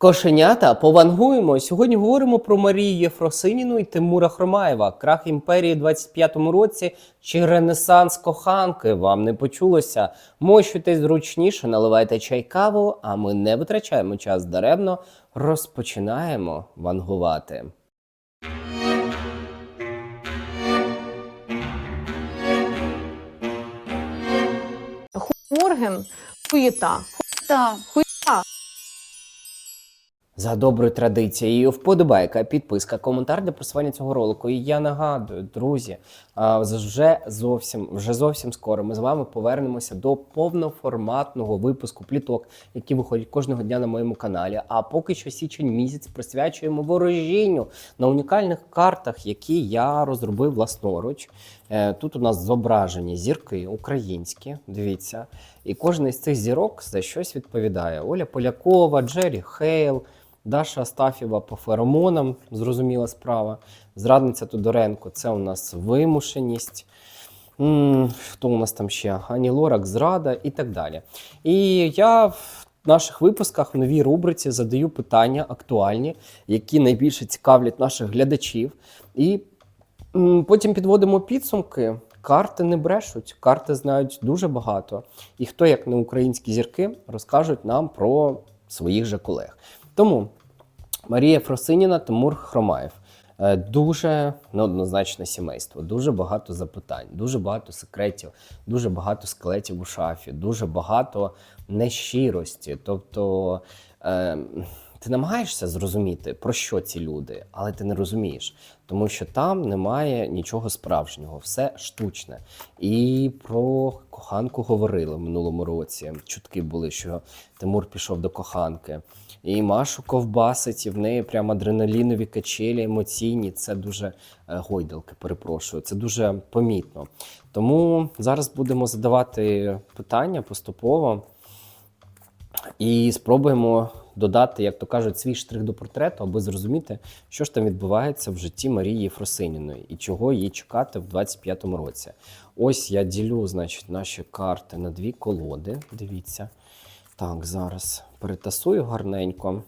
Кошенята, повангуємо. Сьогодні говоримо про Марію Єфросиніну і Тимура Хромаєва. Крах імперії в 25-му році чи ренесанс коханки. Вам не почулося? Мощуйтесь зручніше, наливайте чай каву, а ми не витрачаємо час даремно. Розпочинаємо вангувати. Морген, хуєта. Та, Хуєта. За доброю традицією, вподобайка, підписка, коментар для просування цього ролику. І я нагадую, друзі, вже зовсім вже зовсім скоро ми з вами повернемося до повноформатного випуску пліток, які виходять кожного дня на моєму каналі. А поки що січень місяць присвячуємо ворожінню на унікальних картах, які я розробив власноруч. Е, Тут у нас зображені зірки українські. Дивіться, і кожен із цих зірок за щось відповідає: Оля Полякова, Джері Хейл. Даша Астафєва по феромонам, зрозуміла справа. Зрадниця Тодоренко це у нас вимушеність. Хто у нас там ще? Ані Лорак, зрада і так далі. І я в наших випусках в новій рубриці задаю питання актуальні, які найбільше цікавлять наших глядачів. І потім підводимо підсумки. Карти не брешуть, карти знають дуже багато. І хто, як не українські зірки, розкажуть нам про своїх же колег. Тому Марія Фросиніна, Тимур Хромаєв. Е, Дуже неоднозначне сімейство, дуже багато запитань, дуже багато секретів, дуже багато скелетів у шафі, дуже багато нещирості. Тобто е, ти намагаєшся зрозуміти, про що ці люди, але ти не розумієш, тому що там немає нічого справжнього, все штучне. І про коханку говорили в минулому році. Чутки були, що Тимур пішов до коханки. І Машу ковбасить, і в неї прям адреналінові качелі емоційні. Це дуже е, гойдалки, перепрошую. Це дуже помітно. Тому зараз будемо задавати питання поступово і спробуємо додати, як то кажуть, свій штрих до портрету, аби зрозуміти, що ж там відбувається в житті Марії Єфросиніної і чого їй чекати в 25-му році. Ось я ділю, значить, наші карти на дві колоди. Дивіться. Так, зараз перетасую гарненько.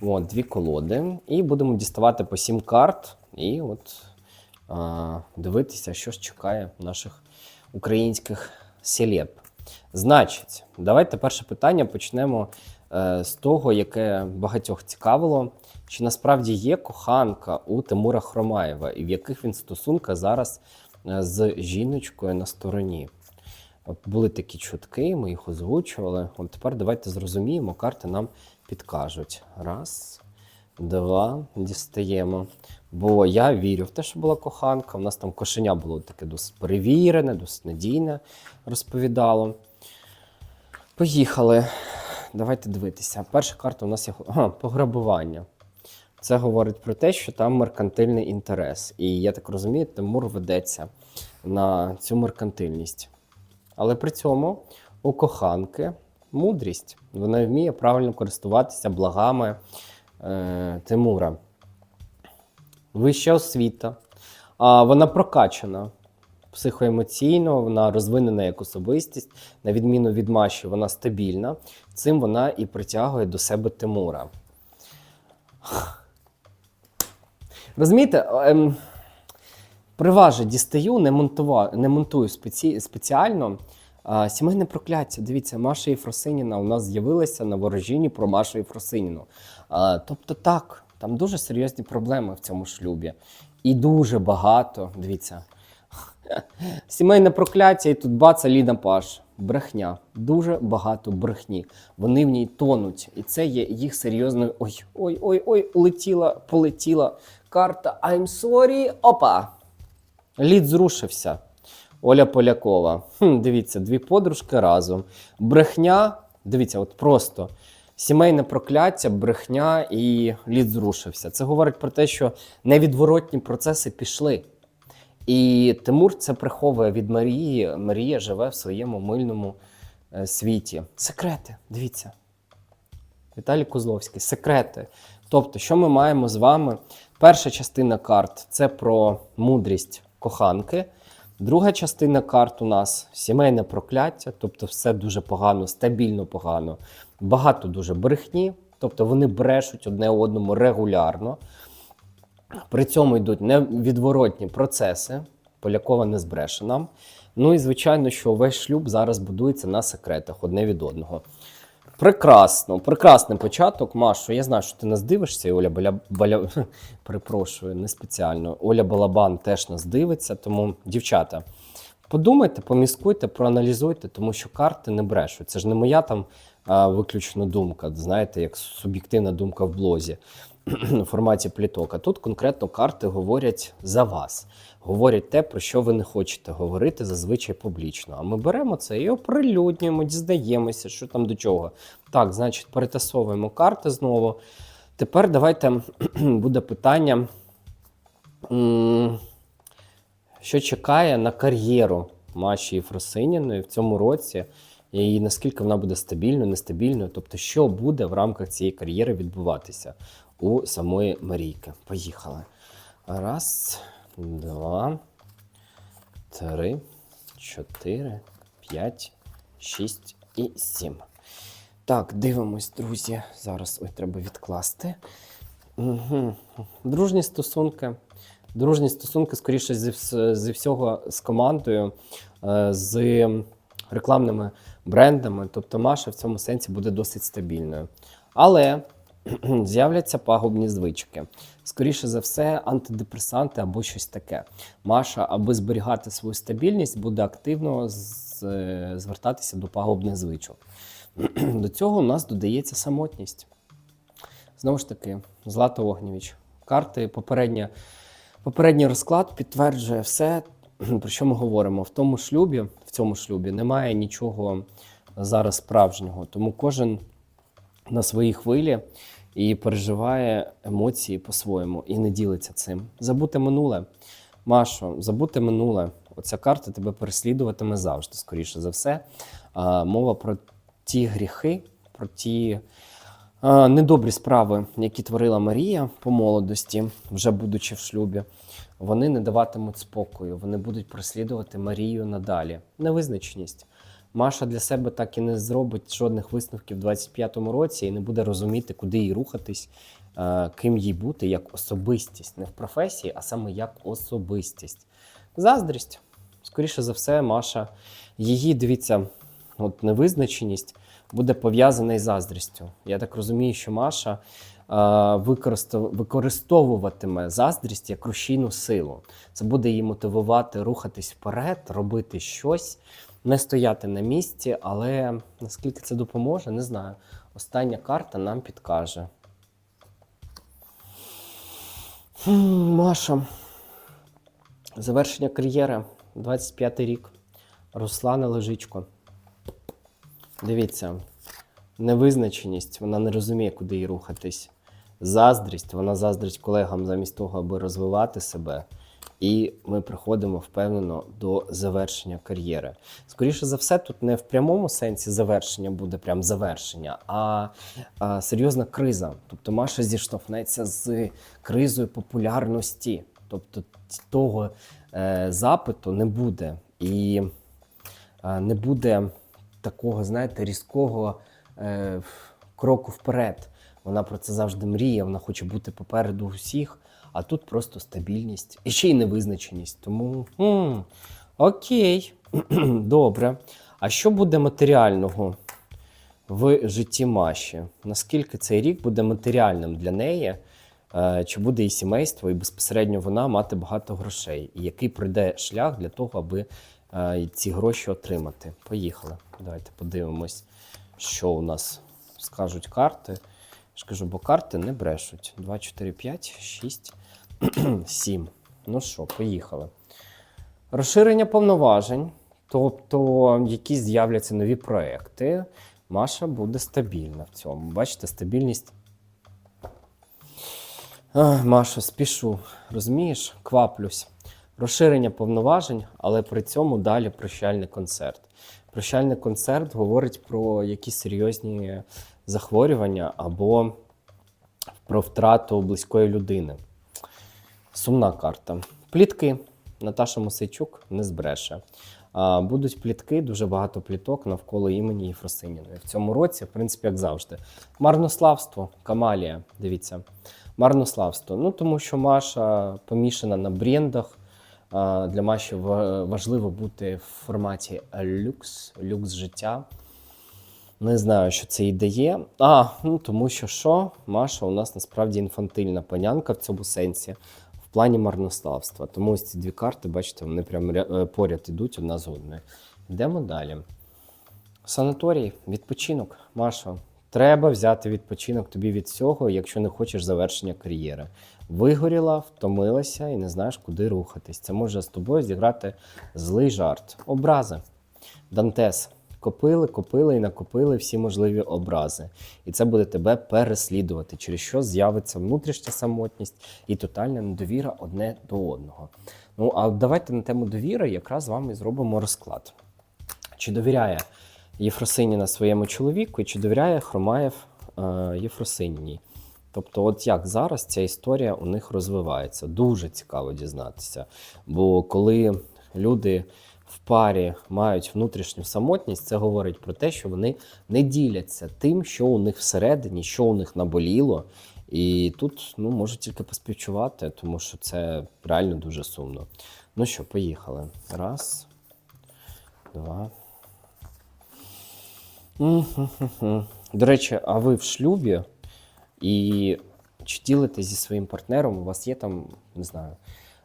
От, дві колоди. І будемо діставати по сім карт. І от а, дивитися, що ж чекає наших українських селеб. Значить, давайте перше питання почнемо з того, яке багатьох цікавило. Чи насправді є коханка у Тимура Хромаєва, і в яких він стосунках зараз е, з жіночкою на стороні? Були такі чутки, ми їх озвучували. От тепер давайте зрозуміємо, карти нам підкажуть. Раз, два, дістаємо. Бо я вірю в те, що була коханка. У нас там кошеня було таке досить перевірене, досить надійне, розповідало. Поїхали. Давайте дивитися. Перша карта у нас є ага, пограбування. Це говорить про те, що там меркантильний інтерес. І я так розумію, Тимур ведеться на цю меркантильність. Але при цьому у коханки мудрість. Вона вміє правильно користуватися благами е, Тимура. Вища освіта. А вона прокачана психоемоційно, вона розвинена як особистість, на відміну від Маші, вона стабільна. Цим вона і притягує до себе Тимура. Розумієте, ем, приважу дістаю, не, монтува, не монтую спеці, спеціально. А, сімейне прокляття. Дивіться, Маша Єфросиніна у нас з'явилася на ворожінні про Машу Єфросиніну. А, тобто, так, там дуже серйозні проблеми в цьому шлюбі. І дуже багато. Дивіться. Сімейне прокляття, і тут баца Ліна Паш. Брехня. Дуже багато брехні. Вони в ній тонуть. І це є їх серйозною. Ой, ой, ой, ой, улетіла, полетіла карта. I'm sorry. Опа! Лід зрушився. Оля Полякова. Хм, дивіться, дві подружки разом. Брехня. Дивіться, от просто сімейне прокляття, брехня і лід зрушився. Це говорить про те, що невідворотні процеси пішли. І Тимур це приховує від Марії. Марія живе в своєму мильному е, світі. Секрети, дивіться. Віталій Козловський, секрети. Тобто, що ми маємо з вами? Перша частина карт це про мудрість коханки. Друга частина карт у нас сімейне прокляття, тобто все дуже погано, стабільно погано, багато дуже брехні. Тобто вони брешуть одне одному регулярно. При цьому йдуть невідворотні процеси. Полякова не збреше нам. Ну і звичайно, що весь шлюб зараз будується на секретах одне від одного. Прекрасно, прекрасний початок, Машо. Я знаю, що ти нас дивишся, і Оля Баля... Баля... перепрошую, не спеціально. Оля Балабан теж нас дивиться. Тому, дівчата, подумайте, поміскуйте, проаналізуйте, тому що карти не брешуть. Це ж не моя там а, виключно думка, знаєте, як суб'єктивна думка в блозі у форматі пліток. А тут конкретно карти говорять за вас. Говорять те, про що ви не хочете говорити зазвичай публічно. А ми беремо це і оприлюднюємо, дізнаємося, що там до чого. Так, значить, перетасовуємо карти знову. Тепер давайте буде питання, що чекає на кар'єру Маші Єфросиніної в цьому році, і наскільки вона буде стабільною, нестабільною. Тобто, що буде в рамках цієї кар'єри відбуватися у самої Марійки. Поїхали. Раз, два, три, чотири, п'ять, шість і сім. Так, дивимось, друзі. Зараз ой, треба відкласти. Угу. Дружні стосунки. Дружні стосунки, скоріше зі, всього з командою, е, з рекламними брендами. Тобто Маша в цьому сенсі буде досить стабільною. Але з'являться пагубні звички. Скоріше за все, антидепресанти або щось таке. Маша, аби зберігати свою стабільність, буде активно е, звертатися до пагубних звичок. До цього у нас додається самотність. Знову ж таки, Злата Огнєвіч. Карти попередня, попередній розклад підтверджує все, про що ми говоримо. В тому шлюбі, в цьому шлюбі немає нічого зараз справжнього. Тому кожен на своїй хвилі і переживає емоції по-своєму і не ділиться цим. Забути минуле. Машо, забути минуле. Оця карта тебе переслідуватиме завжди, скоріше за все. А, мова про ті гріхи, про ті а, недобрі справи, які творила Марія по молодості, вже будучи в шлюбі. Вони не даватимуть спокою, вони будуть переслідувати Марію надалі. Невизначеність. Маша для себе так і не зробить жодних висновків в 25-му році і не буде розуміти, куди їй рухатись, е, ким їй бути як особистість, не в професії, а саме як особистість. Заздрість. Скоріше за все, Маша, її дивіться, от невизначеність буде пов'язана із заздрістю. Я так розумію, що Маша е, використовуватиме заздрість як рушійну силу. Це буде її мотивувати рухатись вперед, робити щось, не стояти на місці, але наскільки це допоможе, не знаю. Остання карта нам підкаже. Маша. Завершення кар'єри 25 рік. Руслана Лежичко. Дивіться, невизначеність, вона не розуміє, куди їй рухатись. Заздрість, вона заздрить колегам замість того, аби розвивати себе. І ми приходимо впевнено до завершення кар'єри. Скоріше за все, тут не в прямому сенсі завершення буде прям завершення, а, а серйозна криза. Тобто Маша зіштовхнеться з кризою популярності. Тобто того е, запиту не буде. І е, не буде такого, знаєте, різкого е, кроку вперед. Вона про це завжди мріє, вона хоче бути попереду усіх, а тут просто стабільність і ще й невизначеність. Тому м, окей, добре. А що буде матеріального в житті Маші? Наскільки цей рік буде матеріальним для неї? Е, Чи буде і сімейство, і безпосередньо вона мати багато грошей? І який пройде шлях для того, аби е, ці гроші отримати? Поїхали. Давайте подивимось, що у нас скажуть карти. Ж кажу, бо карти не брешуть. 2, 4, 5, 6, 7. Ну що, поїхали. Розширення повноважень, тобто якісь з'являться нові проекти. Маша буде стабільна в цьому. Бачите, стабільність. Ах, Маша, спішу. Розумієш? Кваплюсь. Розширення повноважень, але при цьому далі прощальний концерт. Прощальний концерт говорить про якісь серйозні захворювання або про втрату близької людини. Сумна карта. Плітки. Наташа Мосейчук не збреше. Будуть плітки, дуже багато пліток навколо імені Єфросиніної. В цьому році, в принципі, як завжди. Марнославство, Камалія, дивіться. Марнославство. Ну, тому що Маша помішана на брендах. Для Маші важливо бути в форматі люкс, люкс життя. Не знаю, що це їй дає. А, ну тому що що? Маша у нас насправді інфантильна панянка в цьому сенсі, в плані марнославства. Тому ось ці дві карти, бачите, вони прямо е, поряд ідуть одна з одною. Йдемо далі. Санаторій, відпочинок. Маша, треба взяти відпочинок тобі від всього, якщо не хочеш завершення кар'єри. Вигоріла, втомилася і не знаєш, куди рухатись. Це може з тобою зіграти злий жарт. Образи. Дантес. Копили, копили і накопили всі можливі образи. І це буде тебе переслідувати, через що з'явиться внутрішня самотність і тотальна недовіра одне до одного. Ну а давайте на тему довіри якраз з вами зробимо розклад. Чи довіряє Єфросиніна своєму чоловіку, і чи довіряє Хромаєв е, Єфросиніній? Тобто, от як зараз ця історія у них розвивається. Дуже цікаво дізнатися. Бо коли люди в парі мають внутрішню самотність, це говорить про те, що вони не діляться тим, що у них всередині, що у них наболіло. І тут ну, можу тільки поспівчувати, тому що це реально дуже сумно. Ну що, поїхали. Раз, два. До речі, а ви в шлюбі і чи ділите зі своїм партнером? У вас є там, не знаю,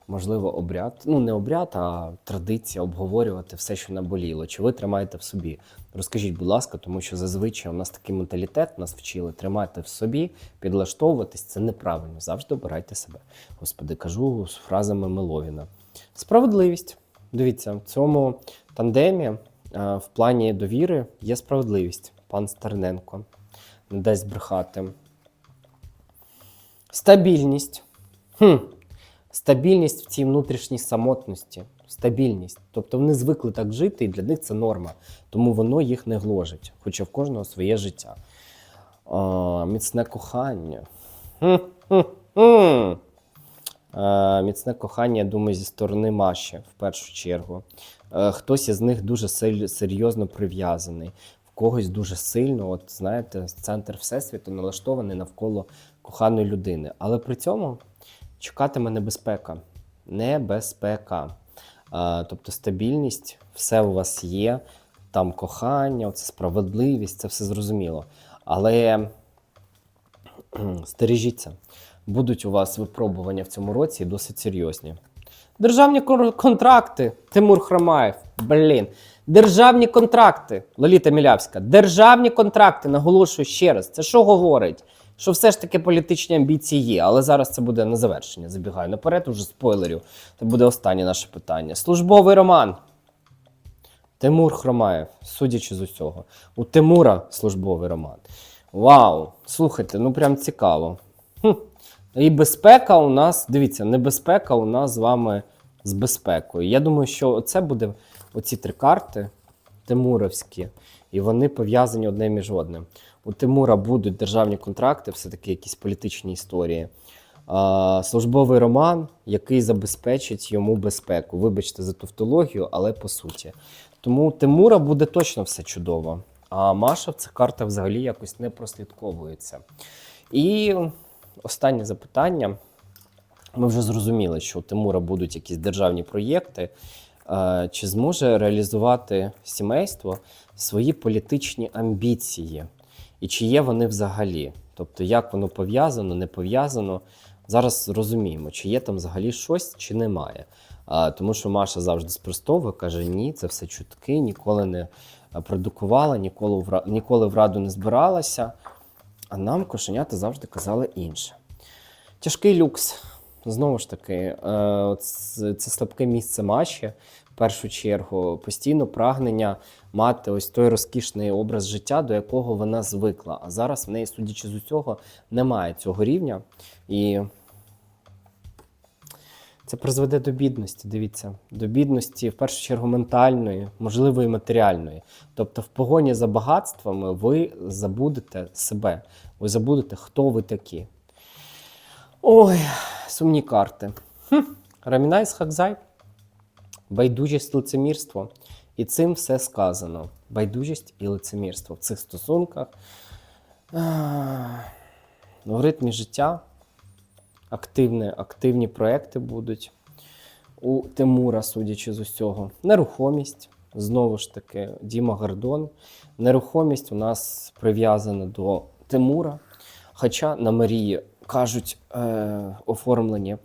можливо, обряд, ну не обряд, а традиція обговорювати все, що наболіло. Чи ви тримаєте в собі? Розкажіть, будь ласка, тому що зазвичай у нас такий менталітет, нас вчили тримати в собі, підлаштовуватись це неправильно. Завжди обирайте себе. Господи, кажу з фразами Меловіна. Справедливість. Дивіться, в цьому тандемі е, в плані довіри є справедливість. Пан Стерненко не дасть брехати. Стабільність. Хм. Стабільність в цій внутрішній самотності. Стабільність. Тобто вони звикли так жити, і для них це норма. Тому воно їх не гложить, хоча в кожного своє життя. А, міцне кохання. Міцне кохання, я думаю, зі сторони Маші в першу чергу. Е, Хтось із них дуже серйозно прив'язаний, в когось дуже сильно, от знаєте, центр Всесвіту налаштований навколо коханої людини. Але при цьому чекатиме небезпека. Небезпека. Е, Тобто стабільність, все у вас є, там кохання, це справедливість, це все зрозуміло. Але стережіться, будуть у вас випробування в цьому році досить серйозні. Державні контракти. Тимур Хромаєв. Блін. Державні контракти. Лоліта Мілявська. Державні контракти. Наголошую ще раз. Це що говорить? Що все ж таки політичні амбіції є, але зараз це буде на завершення. Забігаю наперед, уже спойлерів. Це буде останнє наше питання. Службовий роман. Тимур Хромаєв, судячи з усього. У Тимура службовий роман. Вау! Слухайте, ну прям цікаво. Хм. І безпека у нас, дивіться, небезпека у нас з вами з безпекою. Я думаю, що це буде оці три карти Тимуровські, і вони пов'язані одне між одним. У Тимура будуть державні контракти, все-таки якісь політичні історії. Службовий роман, який забезпечить йому безпеку. Вибачте за тавтологію, але по суті. Тому Тимура буде точно все чудово. А Маша в цих картах взагалі якось не прослідковується. І останнє запитання. Ми вже зрозуміли, що у Тимура будуть якісь державні проєкти. Чи зможе реалізувати сімейство свої політичні амбіції? І чи є вони взагалі? Тобто, як воно пов'язано, не пов'язано? Зараз розуміємо, чи є там взагалі щось, чи немає. Тому що Маша завжди спростовує, каже: ні, це все чутки, ніколи не продукувала, ніколи в, ніколи в раду не збиралася. А нам кошенята завжди казали інше. Тяжкий люкс. Знову ж таки, е, це, слабке місце Маші. В першу чергу, постійно прагнення мати ось той розкішний образ життя, до якого вона звикла. А зараз в неї, судячи з усього, немає цього рівня. І це призведе до бідності. Дивіться, до бідності, в першу чергу, ментальної, можливо, і матеріальної. Тобто, в погоні за багатствами ви забудете себе, ви забудете, хто ви такі. Ой, сумні карти. Хм. Рамінайс Хакзай. байдужість, лицемірство. І цим все сказано. Байдужість і лицемірство в цих стосунках. Ах, В ритмі життя активні, активні проекти будуть у Тимура, судячи з усього. Нерухомість. Знову ж таки, Діма Гордон. Нерухомість у нас прив'язана до Тимура. Хоча на Марії кажуть, е, оформлені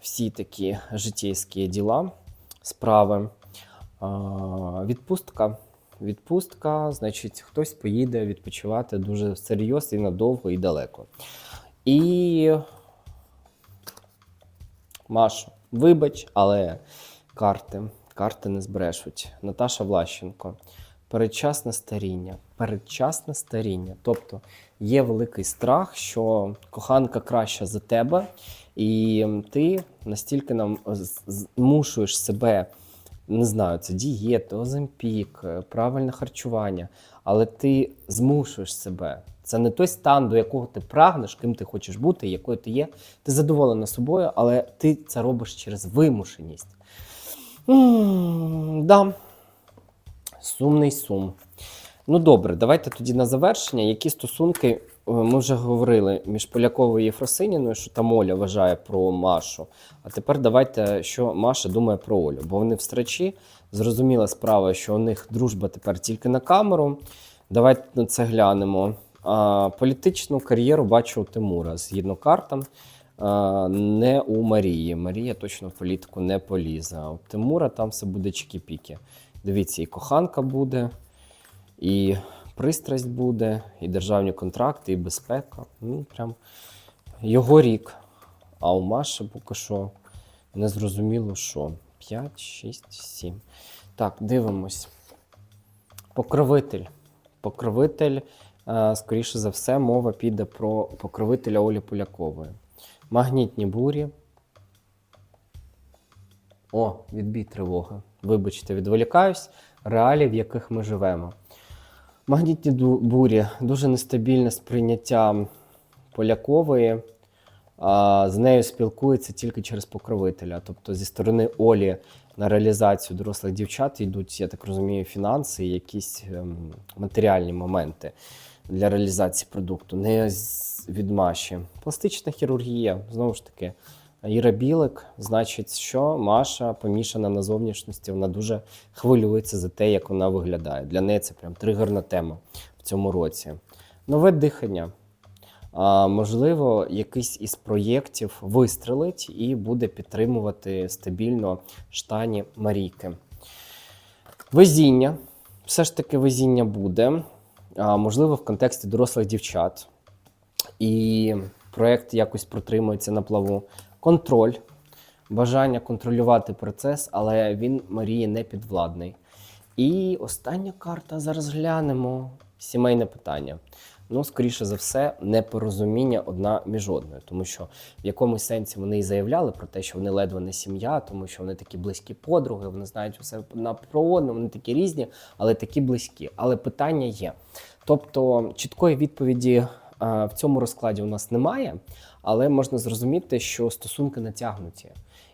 всі такі житейські діла, справи. А, відпустка. Відпустка, значить, хтось поїде відпочивати дуже серйозно і надовго і далеко. І Маша, вибач, але карти, карти не збрешуть. Наташа Влащенко. Передчасне старіння. Передчасне старіння. Тобто є великий страх, що коханка краща за тебе, і ти настільки нам змушуєш себе, не знаю, це дієти, оземпік, е, правильне харчування, але ти змушуєш себе. Це не той стан, до якого ти прагнеш, ким ти хочеш бути, якою ти є. Ти задоволена собою, але ти це робиш через вимушеність. М, Да. Сумний сум. Ну добре, давайте тоді на завершення. Які стосунки е, ми вже говорили між Поляковою і Єфросиніною, що там Оля вважає про Машу. А тепер давайте, що Маша думає про Олю. Бо вони в страчі. Зрозуміла справа, що у них дружба тепер тільки на камеру. Давайте на це глянемо. А, політичну кар'єру бачу у Тимура згідно картам. Не у Марії. Марія точно в політику не полізе. У Тимура там все буде чікі-піки. Дивіться, і коханка буде, і пристрасть буде, і державні контракти, і безпека. Ну, прям його рік. А у Маші поки що не зрозуміло, що. 5, 6, 7. Так, дивимось. Покровитель. Покровитель, е, скоріше за все, мова піде про покровителя Олі Полякової. Магнітні бурі. О, відбій тривоги. Вибачте, відволікаюсь. Реалії, в яких ми живемо. Магнітні бурі дуже нестабільне сприйняття Полякової. А, з нею спілкується тільки через покровителя. Тобто зі сторони Олі на реалізацію дорослих дівчат йдуть, я так розумію, фінанси і якісь ем, матеріальні моменти для реалізації продукту, не від Маші. Пластична хірургія, знову ж таки. Іра Білик, значить, що Маша помішана на зовнішності, вона дуже хвилюється за те, як вона виглядає. Для неї це прям тригерна тема в цьому році. Нове дихання. А, можливо, якийсь із проєктів вистрелить і буде підтримувати стабільно штані Марійки. Везіння. Все ж таки, везіння буде. А, можливо, в контексті дорослих дівчат. І проєкт якось протримується на плаву. Контроль, бажання контролювати процес, але він Марії не підвладний. І остання карта зараз глянемо. Сімейне питання. Ну, скоріше за все, непорозуміння одна між одною, тому що в якомусь сенсі вони і заявляли про те, що вони ледве не сім'я, тому що вони такі близькі подруги, вони знають усе на про одну, вони такі різні, але такі близькі. Але питання є. Тобто чіткої відповіді а, в цьому розкладі у нас немає, але можна зрозуміти, що стосунки натягнуті.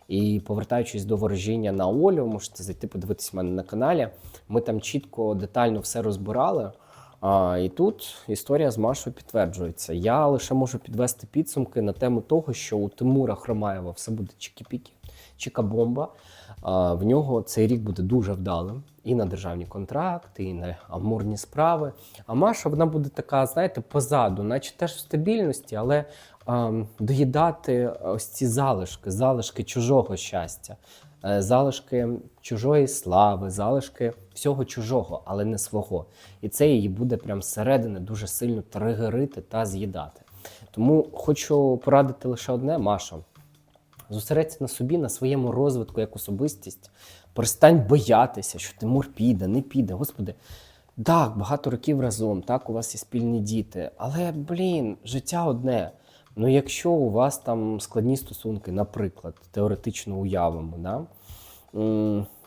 І повертаючись до ворожіння на Олю, можете зайти подивитися мене на каналі. Ми там чітко, детально все розбирали. А, і тут історія з Машою підтверджується. Я лише можу підвести підсумки на тему того, що у Тимура Хромаєва все буде чікі-пікі, чіка-бомба. В нього цей рік буде дуже вдалим і на державні контракти, і на амурні справи. А Маша вона буде така, знаєте, позаду, наче теж в стабільності, але ем, доїдати ось ці залишки, залишки чужого щастя, е, залишки чужої слави, залишки всього чужого, але не свого. І це її буде прям зсередини дуже сильно тригерити та з'їдати. Тому хочу порадити лише одне, Маша. Зосередься на собі, на своєму розвитку як особистість. Перестань боятися, що Тимур піде, не піде. Господи, так, багато років разом, так, у вас є спільні діти. Але, блін, життя одне. Ну, якщо у вас там складні стосунки, наприклад, теоретично уявимо, да?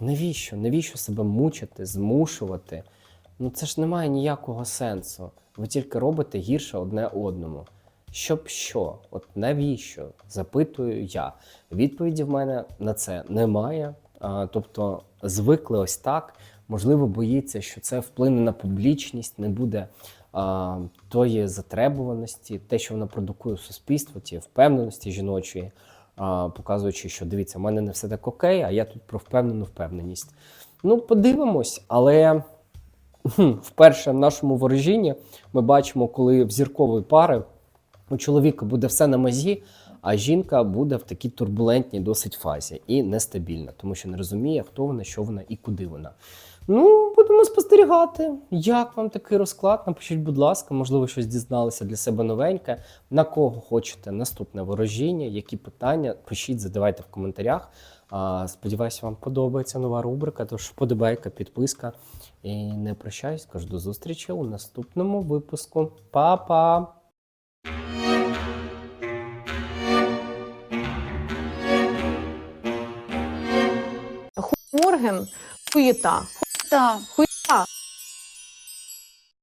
навіщо? Навіщо себе мучити, змушувати? Ну це ж не має ніякого сенсу. Ви тільки робите гірше одне одному. Щоб що? От навіщо? Запитую я. Відповіді в мене на це немає. Тобто звикли ось так. Можливо, боїться, що це вплине на публічність, не буде а, тої затребуваності, те, що вона продукує в суспільство, ті впевненості жіночої, а, показуючи, що дивіться, в мене не все так окей, а я тут про впевнену впевненість. Ну, подивимось, але Хм, Вперше в нашому ворожінні ми бачимо, коли в зіркової пари у чоловіка буде все на мазі, а жінка буде в такій турбулентній досить фазі і нестабільна, тому що не розуміє, хто вона, що вона і куди вона. Ну, будемо спостерігати. Як вам такий розклад? Напишіть, будь ласка, можливо, щось дізналися для себе новеньке. На кого хочете наступне ворожіння, які питання? Пишіть, задавайте в коментарях. Сподіваюся, вам подобається нова рубрика. Тож вподобайка, підписка. І не прощаюсь, кажу до зустрічі у наступному випуску. Па-па! Фуєта. Хуєта. Хуєта.